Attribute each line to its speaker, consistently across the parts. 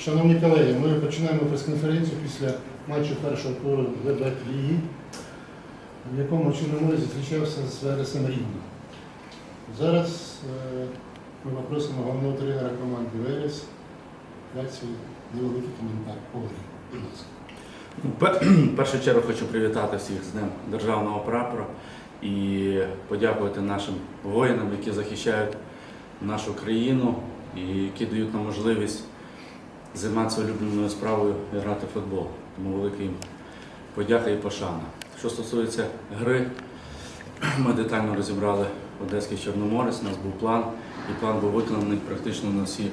Speaker 1: шановні колеги, ми починаємо прес-конференцію після матчу першого туру ВБ Ліги, в якому Чорноморець зустрічався з Вересом Рівно. Зараз е, ми попросимо головного тренера команди Верес дати свій невеликий коментар. Будь ласка.
Speaker 2: Ну, В першу чергу хочу привітати всіх з Днем Державного прапора і подякувати нашим воїнам, які захищають нашу країну і які дають нам можливість займатися улюбленою справою і грати в футбол. Тому велика їм подяка і пошана. Що стосується гри, ми детально розібрали Одеський Чорноморець, у нас був план, і план був виконаний практично на всі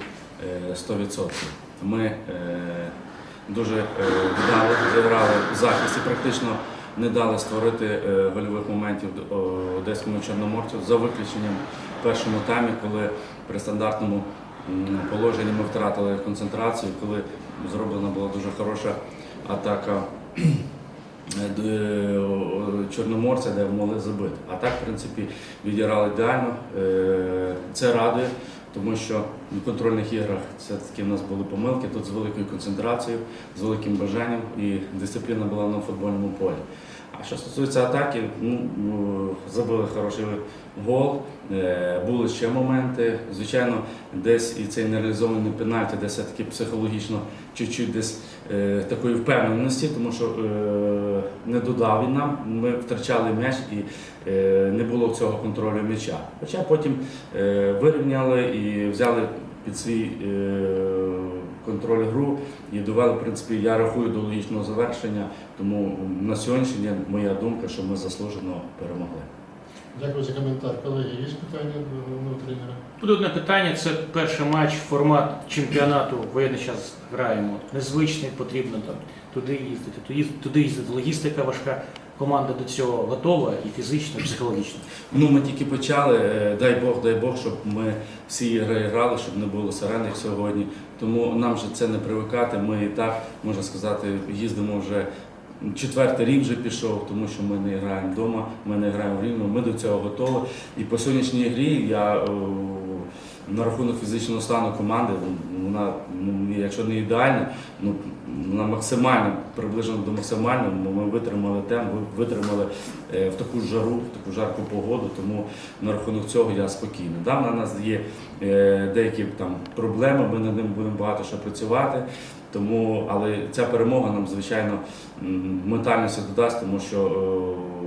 Speaker 2: е, 100%. Ми е, дуже е, вдало зіграли в захисті, практично не дали створити е, гольових моментів одеському чорноморцю за виключенням першому таймі, коли при стандартному положенні ми втратили концентрацію, коли зроблена була дуже хороша атака. е, о, Чорноморця, де могли забити. А так, в принципі, відіграли ідеально. Е, Це радує, тому що контрольних іграх все-таки в нас були помилки, тут з великою концентрацією, з великим бажанням і дисципліна була на футбольному полі. А що стосується атаки, ну, ну, забили хороший гол, е, були ще моменти. Звичайно, десь і цей нереалізований пенальті, десь все-таки психологічно чуть-чуть десь е, такої впевненості, тому що е, не додав він нам. Ми втрачали м'яч і е, не було цього контролю м'яча. Хоча потім е, вирівняли і взяли під свій е, контроль гру і довели, в принципі, я рахую до логічного завершення. Тому на сьогоднішній день моя думка, що ми заслужено перемогли.
Speaker 1: Дякую за коментар. Колеги, є питання до головного тренера?
Speaker 3: Буде одне питання. Це перший матч, формат чемпіонату. Воєнний час граємо. Незвичний, потрібно там туди їздити. Туди, туди їздити. Логістика важка. Команда до цього готова і фізично, і психологічно.
Speaker 2: Ну, ми тільки почали. е, Дай Бог, дай Бог, щоб ми всі ігри грали, щоб не було сирен як сьогодні. Тому нам же це не привикати. Ми і так, можна сказати, їздимо вже четвертий рік вже пішов, тому що ми не граємо вдома, ми не граємо в Рівному, ми до цього готові. І по сьогоднішній грі я на рахунок фізичного стану команди, вона, ну, якщо не ідеальна, ну, вона максимально приближена до максимального. Ми витримали темп, витримали е, в таку жару, в таку жарку погоду, тому на рахунок цього я спокійний. Да, на нас є е, деякі там проблеми, ми над ним будемо багато що працювати. Тому, але ця перемога нам, звичайно, ментальності додасть, тому що е,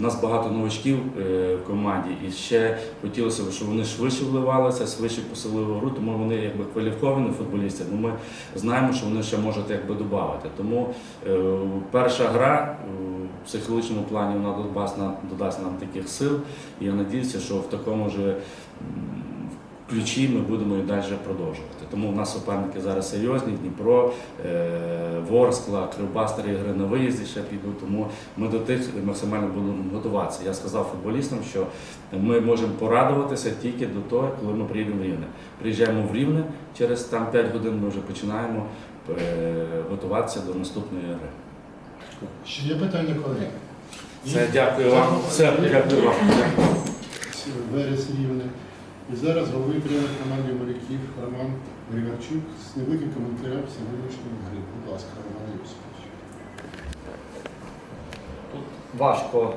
Speaker 2: у нас багато новачків е, в команді, і ще хотілося б, щоб вони швидше вливалися, швидше посилили гру, тому вони якби кваліфіковані футболісти. але ми знаємо, що вони ще можуть якби додати. Тому е, перша гра е, в психологічному плані вона додасть нам, таких сил. І я надіюся, що в такому ж м, ключі ми будемо і далі продовжувати. Тому в нас суперники зараз серйозні, Дніпро, е, Ворскла, Кривбас, три ігри на виїзді ще підуть, тому ми до тих максимально будемо готуватися. Я сказав футболістам, що ми можемо порадуватися тільки до того, коли ми приїдемо в Рівне. Приїжджаємо в Рівне, через там 5 годин ми вже починаємо е, готуватися до наступної гри.
Speaker 1: Ще є питання, колеги?
Speaker 2: Все, дякую вам. Все, дякую вам.
Speaker 1: Верес Рівне. І зараз головний тренер команди моряків Роман Григорчук з невеликим коментарем сьогоднішньої гри. Будь ласка, Роман Йосипович.
Speaker 4: Тут важко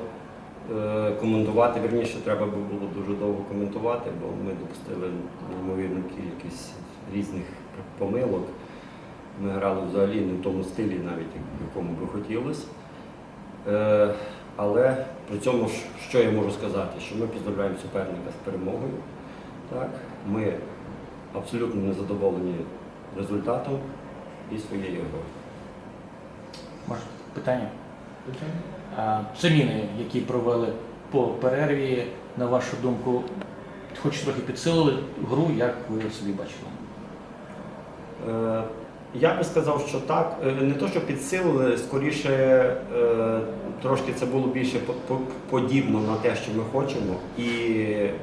Speaker 4: е, коментувати, вірніше, треба було дуже довго коментувати, бо ми допустили неймовірну кількість різних помилок. Ми грали взагалі не в тому стилі, навіть в якому би хотілося. Е, але при цьому що я можу сказати, що ми поздравляємо суперника з перемогою. Так? Ми абсолютно не задоволені результатом і своєю грою.
Speaker 3: Може, питання?
Speaker 1: Питання?
Speaker 3: А, Заміни, які провели по перерві, на вашу думку, хоч трохи підсилили гру, як ви собі бачили?
Speaker 4: Е, Я би сказав, що так. Е, Не то, що підсилили, скоріше е, трошки це було більше по- по- подібно на те, що ми хочемо, і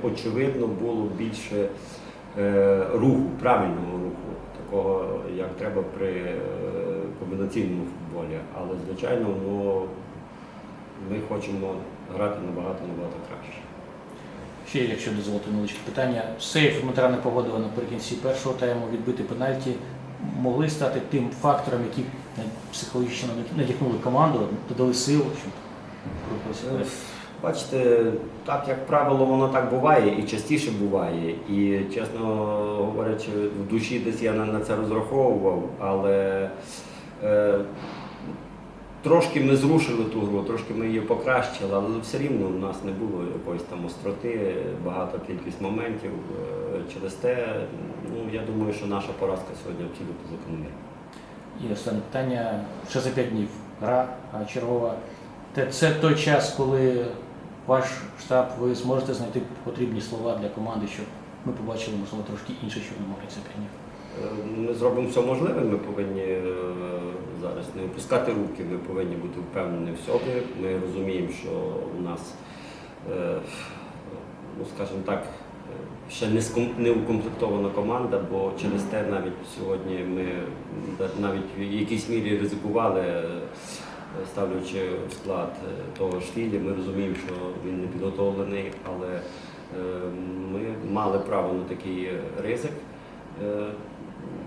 Speaker 4: очевидно було більше е, руху, правильного руху, такого як треба при комбінаційному футболі. Але звичайно, ну, ми хочемо грати набагато набагато краще.
Speaker 3: Ще, якщо дозволити невеличке питання, сейф Дмитра не погодили наприкінці першого тайму, відбити пенальті. Могли стати тим фактором, е, психологічно надихнули команду, додали сил, щоб
Speaker 4: Е. Бачите, так як правило, воно так буває і частіше буває. І чесно говорячи, в душі десь я на це розраховував, але е, трошки ми зрушили ту гру, трошки ми її покращили, але все рівно в нас не було якоїсь там остроти, багато кількість моментів. Е, через те, ну я думаю, що наша поразка сьогодні абсолютно закономірна.
Speaker 3: І останнє питання ще за 5 днів. Гра чергова. Це той час, коли ваш штаб, ви зможете знайти потрібні слова для команди, щоб ми побачили, можливо, трошки інше, що ви могли за 5 днів.
Speaker 4: Е, Ми зробимо все можливе, ми повинні е, зараз не опускати руки, ми повинні бути впевнені в собі. Ми розуміємо, що у нас, е, ну скажімо так, ще не ском- укомплектована команда, бо через те навіть сьогодні ми навіть в якійсь мірі ризикували, ставлячи склад того ж Філі. Ми розуміємо, що він не підготовлений, але ми мали право на такий ризик.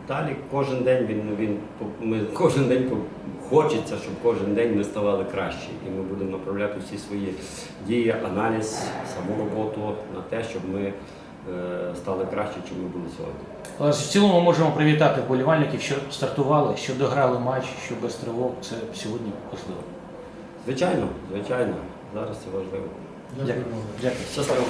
Speaker 4: Далі кожен день він, він ми кожен день хочеться, щоб кожен день ми ставали краще. І ми будемо направляти всі свої дії, аналіз, саму роботу на те, щоб ми е, стали краще, чим ми були сьогодні.
Speaker 3: Але в цілому можемо привітати вболівальників, що стартували, що дограли матч, що без тривог. Це сьогодні важливо.
Speaker 4: Звичайно, звичайно, зараз це важливо.
Speaker 1: Дякую.
Speaker 3: Дякую.
Speaker 4: Щасливо.